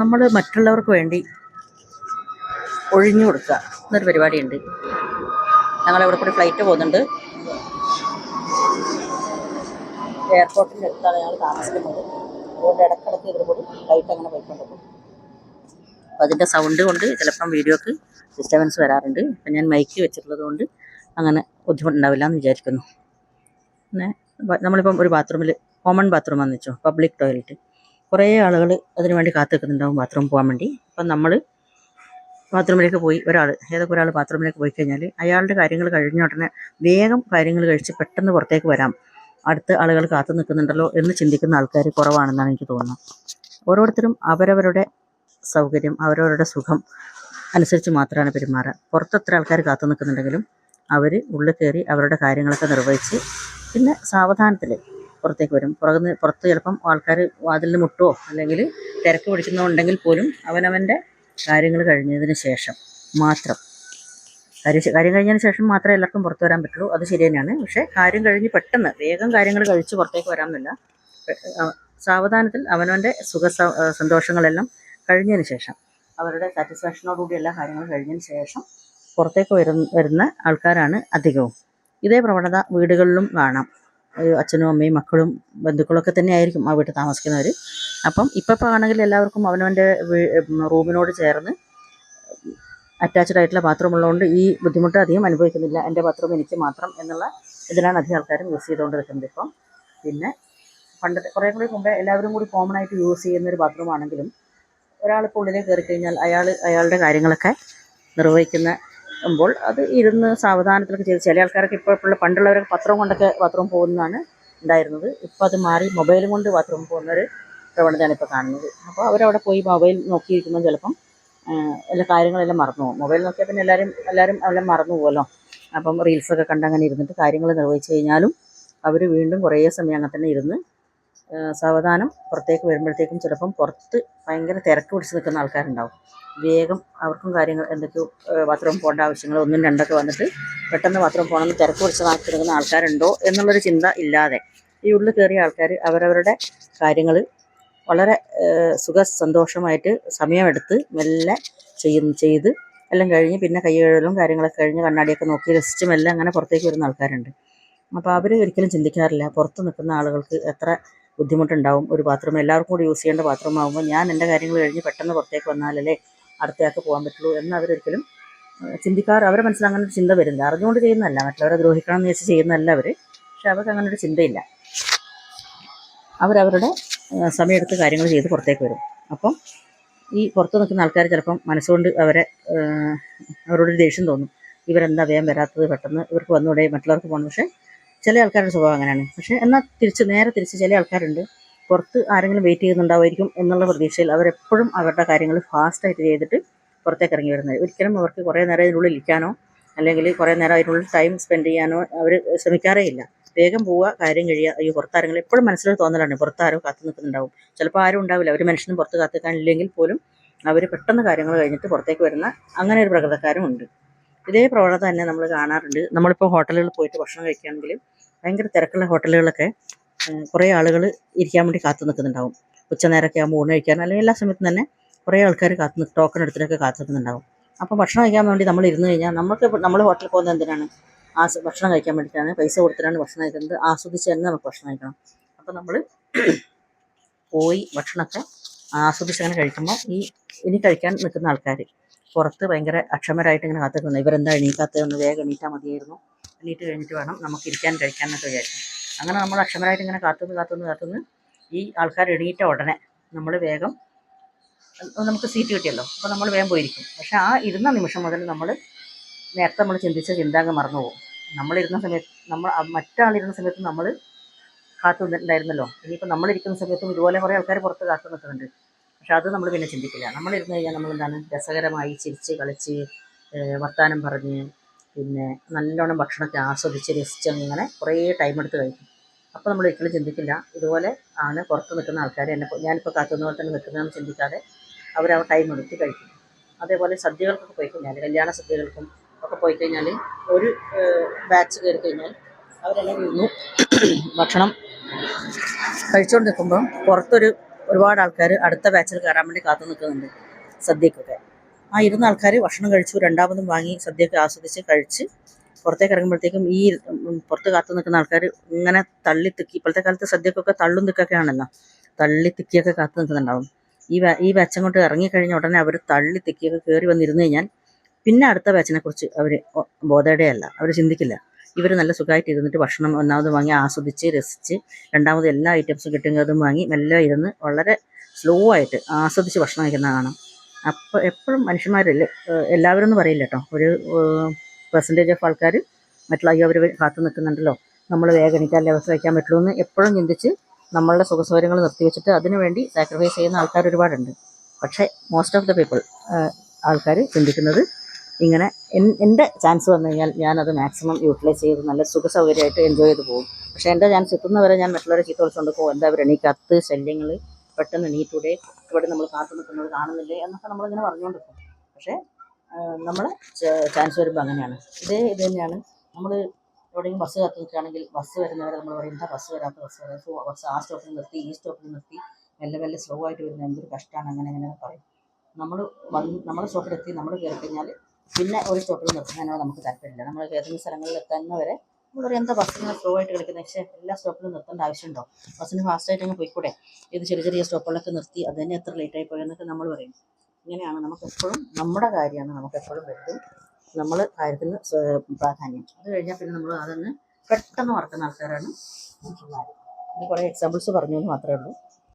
നമ്മൾ മറ്റുള്ളവർക്ക് വേണ്ടി ഒഴിഞ്ഞു കൊടുക്കുക. എന്നൊരു പരിപാടിയുണ്ട്. ഞങ്ങളിവിടെ കൂടി ഫ്ലൈറ്റ് പോകുന്നുണ്ട്. എയർപോർട്ടിന്റെ അടുത്താണ് ഞങ്ങൾ താമസിക്കുന്നത്. അതുകൊണ്ട് ഇടക്കിടക്ക് ഇതിൽ കൂടി ഫ്ലൈറ്റ് അങ്ങനെ പോയിക്കൊണ്ടിരിക്കും. അപ്പോൾ അതിന്റെ സൗണ്ട് കൊണ്ട് ചിലപ്പം വീഡിയോക്ക് ഡിസ്റ്റർബൻസ് വരാറുണ്ട്. അപ്പം ഞാൻ മൈക്ക് വെച്ചിട്ടുള്ളത് കൊണ്ട് അങ്ങനെ ബുദ്ധിമുട്ടുണ്ടാവില്ല എന്ന് വിചാരിക്കുന്നു. പിന്നെ നമ്മളിപ്പം ഒരു ബാത്റൂമിൽ കോമൺ ബാത്റൂം വന്നിച്ചോ പബ്ലിക് ടോയ്ലറ്റ് കുറേ ആളുകൾ അതിന് വേണ്ടി കാത്തു നിൽക്കുന്നുണ്ടാവും ബാത്റൂം പോകാൻ വേണ്ടി. അപ്പം നമ്മൾ ബാത്റൂമിലേക്ക് പോയി ഒരാൾ ഏതൊക്കെ ഒരാൾ ബാത്റൂമിലേക്ക് പോയി കഴിഞ്ഞാൽ അയാളുടെ കാര്യങ്ങൾ കഴിഞ്ഞ ഉടനെ വേഗം കാര്യങ്ങൾ കഴിച്ച് പെട്ടെന്ന് പുറത്തേക്ക് വരാം. അടുത്ത ആളുകൾ കാത്തു നിൽക്കുന്നുണ്ടല്ലോ എന്ന് ചിന്തിക്കുന്ന ആൾക്കാർ കുറവാണെന്നാണ് എനിക്ക് തോന്നുന്നത്. ഓരോരുത്തരും അവരവരുടെ സൗകര്യം അവരവരുടെ സുഖം അനുസരിച്ച് മാത്രമാണ് പെരുമാറുക. പുറത്തത്ര ആൾക്കാർ കാത്തു നിൽക്കുന്നുണ്ടെങ്കിലും അവർ ഉള്ളിൽ കയറി അവരുടെ കാര്യങ്ങളൊക്കെ നിർവഹിച്ച് പിന്നെ സാവധാനത്തിൽ പുറത്തേക്ക് വരും. പുറകുന്ന് പുറത്ത് ചിലപ്പം ആൾക്കാർ വാതിലിന് മുട്ടുമോ അല്ലെങ്കിൽ തിരക്ക് പിടിക്കുന്നുണ്ടെങ്കിൽ പോലും അവനവന്റെ കാര്യങ്ങൾ കഴിഞ്ഞതിന് ശേഷം മാത്രം. കാര്യം കാര്യം കഴിഞ്ഞതിന് ശേഷം മാത്രമേ എല്ലാവർക്കും പുറത്ത് വരാൻ പറ്റുള്ളൂ. അത് ശരി തന്നെയാണ്. പക്ഷേ കാര്യം കഴിഞ്ഞ് പെട്ടെന്ന് വേഗം കാര്യങ്ങൾ കഴിച്ച് പുറത്തേക്ക് വരാമെന്നില്ല സാവധാനത്തിൽ അവനവന്റെ സുഖ സന്തോഷങ്ങളെല്ലാം കഴിഞ്ഞതിന് ശേഷം അവരുടെ സാറ്റിസ്ഫാക്ഷനോടുകൂടി എല്ലാ കാര്യങ്ങളും കഴിഞ്ഞതിന് ശേഷം പുറത്തേക്ക് വരുന്ന ആൾക്കാരാണ് അധികവും. ഇതേ പ്രവണത വീടുകളിലും കാണാം. അച്ഛനും അമ്മയും മക്കളും ബന്ധുക്കളൊക്കെ തന്നെ ആയിരിക്കും ആ വീട്ടിൽ താമസിക്കുന്നവർ അപ്പം ഇപ്പം ആണെങ്കിൽ എല്ലാവർക്കും അവനവന്റെ റൂമിനോട് ചേർന്ന് അറ്റാച്ച്ഡ് ആയിട്ടുള്ള ബാത്റൂം ഉള്ളതുകൊണ്ട് ഈ ബുദ്ധിമുട്ട് അധികം അനുഭവിക്കുന്നില്ല. എന്റെ ബാത്റൂം എനിക്ക് മാത്രം എന്നുള്ള ഇതിലാണ് അധികം ആൾക്കാരും യൂസ് ചെയ്തുകൊണ്ടിരിക്കുന്നത് ഇപ്പം. പിന്നെ പണ്ടത്തെ കുറേ കൂടി മുമ്പേ എല്ലാവരും കൂടി കോമൺ ആയിട്ട് യൂസ് ചെയ്യുന്ന ഒരു ബാത്റൂം ആണെങ്കിലും ഒരാളിപ്പോൾ ഉള്ളിലേക്ക് കയറി കഴിഞ്ഞാൽ അയാൾ അയാളുടെ കാര്യങ്ങളൊക്കെ നിർവഹിക്കുമ്പോൾ അത് ഇരുന്ന് സാവധാനത്തിലൊക്കെ ചെയ്ത് ചില ആൾക്കാരൊക്കെ ഇപ്പോൾ പണ്ടുള്ളവരൊക്കെ പത്രം കൊണ്ടൊക്കെ പത്രം പോകുന്നതാണ് ഉണ്ടായിരുന്നത്. ഇപ്പോൾ അത് മാറി മൊബൈലും കൊണ്ട് ബാത്റൂം പോകുന്നൊരു പ്രവണതയാണ് ഇപ്പോൾ കാണുന്നത്. അപ്പോൾ അവരവിടെ പോയി മൊബൈൽ നോക്കിയിരിക്കുമ്പോൾ ചിലപ്പം എല്ലാ കാര്യങ്ങളെല്ലാം മറന്നു പോകും. മൊബൈൽ നോക്കിയാൽ പിന്നെ എല്ലാവരും എല്ലാവരും എല്ലാം മറന്നു പോകുമല്ലോ. അപ്പം റീൽസൊക്കെ കണ്ട് അങ്ങനെ ഇരുന്നിട്ട് കാര്യങ്ങൾ നിർവഹിച്ച് കഴിഞ്ഞാലും അവർ വീണ്ടും കുറേ സമയം അങ്ങനെ തന്നെ ഇരുന്ന് സാവധാനം പുറത്തേക്ക് വരുമ്പോഴത്തേക്കും ചിലപ്പം പുറത്ത് ഭയങ്കര തിരക്ക് പിടിച്ച് നിൽക്കുന്ന ആൾക്കാരുണ്ടാവും. വേഗം അവർക്കും കാര്യങ്ങൾ എന്തൊക്കെയോ ബാത്റൂം പോകേണ്ട ആവശ്യങ്ങൾ ഒന്നും രണ്ടൊക്കെ വന്നിട്ട് പെട്ടെന്ന് ബാത്റൂം പോകണമെന്ന് തിരക്ക് പിടിച്ച് നാട്ടിൽ നിൽക്കുന്ന ആൾക്കാരുണ്ടോ എന്നുള്ളൊരു ചിന്ത ഇല്ലാതെ ഈ ഉള്ളിൽ കയറിയ ആൾക്കാർ അവരവരുടെ കാര്യങ്ങൾ വളരെ സുഖ സന്തോഷമായിട്ട് സമയമെടുത്ത് മെല്ലെ ചെയ്യും ചെയ്ത് എല്ലാം കഴിഞ്ഞ് പിന്നെ കൈകഴുകലും കാര്യങ്ങളൊക്കെ കഴിഞ്ഞ് കണ്ണാടിയൊക്കെ നോക്കി രസിച്ച് മെല്ലെ അങ്ങനെ പുറത്തേക്ക് വരുന്ന ആൾക്കാരുണ്ട്. അപ്പോൾ അവർ ഒരിക്കലും ചിന്തിക്കാറില്ല പുറത്ത് നിൽക്കുന്ന ആളുകൾക്ക് എത്ര ബുദ്ധിമുട്ടുണ്ടാവും. ഒരു ബാത്റൂം എല്ലാവർക്കും കൂടി യൂസ് ചെയ്യേണ്ട ബാത്റൂം ആകുമ്പോൾ ഞാൻ എന്റെ കാര്യങ്ങൾ കഴിഞ്ഞ് പെട്ടെന്ന് പുറത്തേക്ക് വന്നാലല്ലേ അടുത്തയാൾക്ക് പോകാൻ പറ്റുള്ളൂ എന്ന് അവരൊരിക്കലും ചിന്തിക്കാർ അവരെ മനസ്സിൽ അങ്ങനെ ഒരു ചിന്ത വരുന്നില്ല. അറിഞ്ഞുകൊണ്ട് ചെയ്യുന്നതല്ല. മറ്റുള്ളവരെ ദ്രോഹിക്കണം എന്ന് വെച്ച് ചെയ്യുന്നതല്ല അവർ പക്ഷെ അവർക്ക് അങ്ങനെ ഒരു ചിന്തയില്ല. അവരവരുടെ സമയമെടുത്ത് കാര്യങ്ങൾ ചെയ്ത് പുറത്തേക്ക് വരും. അപ്പം ഈ പുറത്ത് നിൽക്കുന്ന ആൾക്കാർ ചിലപ്പം മനസ്സുകൊണ്ട് അവരെ അവരോടൊരു ദേഷ്യം തോന്നും. ഇവരെന്താ വേഗം വരാത്തത്? പെട്ടെന്ന് ഇവർക്ക് വന്നുകൂടെ മറ്റുള്ളവർക്ക് പോകണം. പക്ഷേ ചില ആൾക്കാരുടെ സ്വഭാവം അങ്ങനെയാണ്. പക്ഷേ എന്നാൽ തിരിച്ച് നേരെ തിരിച്ച് ചില ആൾക്കാരുണ്ട്. പുറത്ത് ആരെങ്കിലും വെയിറ്റ് ചെയ്യുന്നുണ്ടാവുമായിരിക്കും എന്നുള്ള പ്രതീക്ഷയിൽ അവരെപ്പോഴും അവരുടെ കാര്യങ്ങൾ ഫാസ്റ്റായിട്ട് ചെയ്തിട്ട് പുറത്തേക്ക് ഇറങ്ങി വരുന്നത്. ഒരിക്കലും അവർക്ക് കുറേ നേരം അതിനുള്ളിൽ ഇരിക്കാനോ അല്ലെങ്കിൽ കുറേ നേരം അതിനുള്ളിൽ ടൈം സ്പെൻഡ് ചെയ്യാനോ അവർ ശ്രമിക്കാറേ ഇല്ല. വേഗം പോവുക കാര്യം കഴിയുക. അയ്യോ പുറത്താരെങ്കിലും എപ്പോഴും മനസ്സിൽ തോന്നലാണ് പുറത്താരോ കാത്തു നിൽക്കുന്നുണ്ടാവും. ചിലപ്പോൾ ആരും ഉണ്ടാവില്ല. ഒരു മനുഷ്യനും പുറത്ത് കാത്തു നിൽക്കാനില്ലെങ്കിൽ പോലും അവർ പെട്ടെന്ന് കാര്യങ്ങൾ കഴിഞ്ഞിട്ട് പുറത്തേക്ക് വരുന്ന അങ്ങനെ ഒരു പ്രകൃതക്കാരും ഉണ്ട്. ഇതേ പ്രവണത തന്നെ നമ്മൾ കാണാറുണ്ട്. നമ്മളിപ്പോൾ ഹോട്ടലുകളിൽ പോയിട്ട് ഭക്ഷണം കഴിക്കുകയാണെങ്കിൽ ഭയങ്കര തിരക്കുള്ള ഹോട്ടലുകളൊക്കെ കുറേ ആളുകൾ ഇരിക്കാൻ വേണ്ടി കാത്തു നിൽക്കുന്നുണ്ടാവും. ഉച്ചനേരമൊക്കെ ആകുമ്പോൾ ഊണ് കഴിക്കാൻ അല്ലെങ്കിൽ എല്ലാ സമയത്തും തന്നെ കുറേ ആൾക്കാർ കാത്തു ടോക്കൺ എടുത്തിട്ടൊക്കെ കാത്തു നിൽക്കുന്നുണ്ടാവും. അപ്പോൾ ഭക്ഷണം കഴിക്കാൻ വേണ്ടി നമ്മൾ ഇരുന്ന് കഴിഞ്ഞാൽ നമുക്ക് നമ്മൾ ഹോട്ടലിൽ പോകുന്നത് എന്തിനാണ്? ആ ഭക്ഷണം കഴിക്കാൻ വേണ്ടിയിട്ടാണ് പൈസ കൊടുത്തിട്ടാണ് ഭക്ഷണം കഴിക്കുന്നത്. ആസ്വദിച്ച് തന്നെ നമുക്ക് ഭക്ഷണം കഴിക്കണം. അപ്പോൾ നമ്മൾ പോയി ഭക്ഷണമൊക്കെ ആസ്വദിച്ച് അങ്ങനെ കഴിക്കുമ്പോൾ ഈ ഇനി കഴിക്കാൻ നിൽക്കുന്ന ആൾക്കാർ പുറത്ത് ഭയങ്കര അക്ഷമരായിട്ട് ഇങ്ങനെ കാത്തു നിൽക്കുന്നത് ഇവരെന്താ എണീക്കാത്തതെന്ന് വേഗം എണീറ്റാൽ മതിയായിരുന്നു. എണീറ്റ് കഴിഞ്ഞിട്ട് വേണം നമുക്ക് ഇരിക്കാൻ കഴിക്കാൻ എന്നൊക്കെ വിചാരിച്ചു അങ്ങനെ നമ്മൾ അക്ഷമരായിട്ട് ഇങ്ങനെ കാത്തുനിന്ന് കാത്തുനിന്ന് കാത്തുനിന്ന് ഈ ആൾക്കാർ എണീറ്റ ഉടനെ നമ്മൾ വേഗം നമുക്ക് സീറ്റ് കിട്ടിയല്ലോ. അപ്പോൾ നമ്മൾ വേഗം പോയിരിക്കും. പക്ഷേ ആ ഇരുന്ന നിമിഷം മുതൽ നമ്മൾ നേരത്തെ നമ്മൾ ചിന്തിച്ച ചിന്താങ്ങ് മറന്നു പോകും. നമ്മളിരുന്ന സമയത്ത് നമ്മൾ മറ്റാളിരുന്ന സമയത്ത് നമ്മൾ കാത്തു നിന്നിട്ടുണ്ടായിരുന്നല്ലോ ഇനിയിപ്പോൾ നമ്മളിരിക്കുന്ന സമയത്തും ഇതുപോലെ കുറേ ആൾക്കാർ പുറത്ത് കാത്തു നിൽക്കുന്നുണ്ട്. പക്ഷെ അത് നമ്മൾ പിന്നെ ചിന്തിക്കില്ല. നമ്മളിരുന്ന് കഴിഞ്ഞാൽ നമ്മൾ എന്താണ് രസകരമായി ചിരിച്ച് കളിച്ച് വർത്തമാനം പറഞ്ഞ് പിന്നെ നല്ലോണം ഭക്ഷണത്തെ ആസ്വദിച്ച് രസിച്ച് അങ്ങനെ കുറേ ടൈം എടുത്ത് കഴിക്കും. അപ്പോൾ നമ്മൾ ഒരിക്കലും ചിന്തിക്കില്ല. ഇതുപോലെ ആണ് പുറത്ത് നിൽക്കുന്ന ആൾക്കാർ എന്നെ ഞാനിപ്പോൾ കാത്തുന്ന പോലെ തന്നെ നിൽക്കുന്നതെന്ന് ചിന്തിക്കാതെ അവർ ആ ടൈം എടുത്ത് കഴിക്കും. അതേപോലെ സദ്യകൾക്കൊക്കെ പോയി കഴിഞ്ഞാൽ കല്യാണ സദ്യകൾക്കും ഒക്കെ പോയി കഴിഞ്ഞാൽ ഒരു ബാച്ച് കയറി കഴിഞ്ഞാൽ അവരെല്ലാം ഇരുന്നു ഭക്ഷണം കഴിച്ചുകൊണ്ട് നിൽക്കുമ്പോൾ പുറത്തൊരു ഒരുപാട് ആൾക്കാർ അടുത്ത ബാച്ചിൽ കയറാൻ വേണ്ടി കാത്തു നിൽക്കുന്നുണ്ട് സദ്യക്കൊക്കെ. ആ ഇരുന്ന ആൾക്കാർ ഭക്ഷണം കഴിച്ചു രണ്ടാമതും വാങ്ങി സദ്യയൊക്കെ ആസ്വദിച്ച് കഴിച്ച് പുറത്തേക്ക് ഇറങ്ങുമ്പോഴത്തേക്കും ഈ പുറത്ത് കാത്തു നിൽക്കുന്ന ആൾക്കാർ ഇങ്ങനെ തള്ളി തിക്കി ഇപ്പോഴത്തെ കാലത്ത് സദ്യക്കൊക്കെ തള്ളും തിക്കൊക്കെ ആണല്ലോ. തള്ളി തിക്കിയൊക്കെ കാത്തു നിൽക്കുന്നുണ്ടാവും. ഈ ഈ ബാച്ച് അങ്ങോട്ട് ഇറങ്ങിക്കഴിഞ്ഞ ഉടനെ അവർ തള്ളി തിക്കിയൊക്കെ കയറി വന്നിരുന്നു കഴിഞ്ഞാൽ പിന്നെ അടുത്ത ബാച്ചിനെ കുറിച്ച് അവർ ബോധയുടെയല്ല അവർ ചിന്തിക്കില്ല. ഇവർ നല്ല സുഖമായിട്ട് ഇരുന്നിട്ട് ഭക്ഷണം ഒന്നാമത് വാങ്ങി ആസ്വദിച്ച് രസിച്ച് രണ്ടാമത് എല്ലാ ഐറ്റംസും കിട്ടുന്നതും വാങ്ങി മെല്ലെ ഇരുന്ന് വളരെ സ്ലോ ആയിട്ട് ആസ്വദിച്ച് ഭക്ഷണം കഴിക്കുന്ന കാണാം അപ്പോൾ എപ്പോഴും മനുഷ്യന്മാരല്ലേ? എല്ലാവരും ഒന്നും പറയില്ല കേട്ടോ ഒരു പെർസെന്റേജ് ഓഫ് ആൾക്കാർ മറ്റുള്ള അയ്യോ അവർ കാത്തു നിൽക്കുന്നുണ്ടല്ലോ. നമ്മൾ വേഗം എണീറ്റാലേ അവസ്ഥ വയ്ക്കാൻ പറ്റുള്ളൂ എന്ന് എപ്പോഴും ചിന്തിച്ച് നമ്മളുടെ സുഖസൗകര്യങ്ങൾ നിർത്തിവെച്ചിട്ട് അതിനുവേണ്ടി സാക്രിഫൈസ് ചെയ്യുന്ന ആൾക്കാർ ഒരുപാടുണ്ട്. പക്ഷേ മോസ്റ്റ് ഓഫ് ദ പീപ്പിൾ ആൾക്കാർ ചിന്തിക്കുന്നത് ഇങ്ങനെ എൻ- എന്റെ ചാൻസ് വന്നു കഴിഞ്ഞാൽ ഞാനത് മാക്സിമം യൂട്ടിലൈസ് ചെയ്ത് നല്ല സുഖ സൗകര്യമായിട്ട് എൻജോയ് ചെയ്ത് പോകും. പക്ഷേ എന്റെ ചാൻസ് എത്തുന്നവരെ ഞാൻ മറ്റുള്ളവരെ ചീത്ത വിളിച്ചുകൊണ്ട് പോകും. എന്താ പറയുക എനിക്ക് കത്ത് ശല്യങ്ങൾ പെട്ടെന്ന് എണീറ്റൂടെ ഇവിടെ നമ്മൾ കാത്തു നിൽക്കുന്നത് കാണുന്നില്ലേ എന്നൊക്കെ നമ്മളിങ്ങനെ പറഞ്ഞുകൊണ്ടിരിക്കും പോകും പക്ഷേ നമ്മൾ ചാൻസ് വരുമ്പോൾ അങ്ങനെയാണ്. ഇതേ ഇത് തന്നെയാണ്. നമ്മൾ എവിടെയെങ്കിലും ബസ് കാത്തു നിൽക്കുകയാണെങ്കിൽ ബസ് വരുന്നവരെ നമ്മൾ പറയും എന്താ ബസ് വരാത്ത ബസ് വരാത്ത സോ ബസ് ആ സ്റ്റോപ്പിൽ നിർത്തി ഈ സ്റ്റോപ്പിൽ നിർത്തി മെല്ലെ മെല്ലെ സ്ലോ ആയിട്ട് വരുന്നത് എന്തൊരു കഷ്ടമാണ് അങ്ങനെ അങ്ങനെ പറയും. നമ്മൾ വന്ന് നമ്മുടെ സ്റ്റോപ്പിലെത്തി നമ്മൾ കയറി കഴിഞ്ഞാൽ പിന്നെ ഒരു സ്റ്റോപ്പിൽ നിർത്തുന്നതിനോട് നമുക്ക് താല്പര്യമില്ല. നമ്മൾ ഏതെങ്കിലും സ്ഥലങ്ങളിൽ എത്തുന്നവരെ നമ്മൾ ഒരു എന്താ ബസ്സിന് സ്ലോ ആയിട്ട് കളിക്കുന്നത് പക്ഷേ എല്ലാ സ്റ്റോപ്പിലും നിർത്തേണ്ട ആവശ്യമുണ്ടോ? ബസ്സിന് ഫാസ്റ്റായിട്ട് അങ്ങ് പോയിക്കൂടെ? ഇത് ചെറിയ ചെറിയ സ്റ്റോപ്പുകളൊക്കെ നിർത്തി അത് തന്നെ എത്ര ലേറ്റ് ആയി പോയെന്നൊക്കെ നമ്മൾ പറയും. ഇങ്ങനെയാണ് നമുക്ക് എപ്പോഴും നമ്മുടെ കാര്യമാണ് നമുക്ക് എപ്പോഴും വലുത് നമ്മൾ കാര്യത്തിന് പ്രാധാന്യം. അത് കഴിഞ്ഞാൽ പിന്നെ നമ്മൾ അതൊന്ന് പെട്ടെന്ന് മറക്കുന്ന ആൾക്കാരാണ്. ഇത് കുറേ എക്സാമ്പിൾസ് പറഞ്ഞു എന്ന് മാത്രമേ ഉള്ളൂ.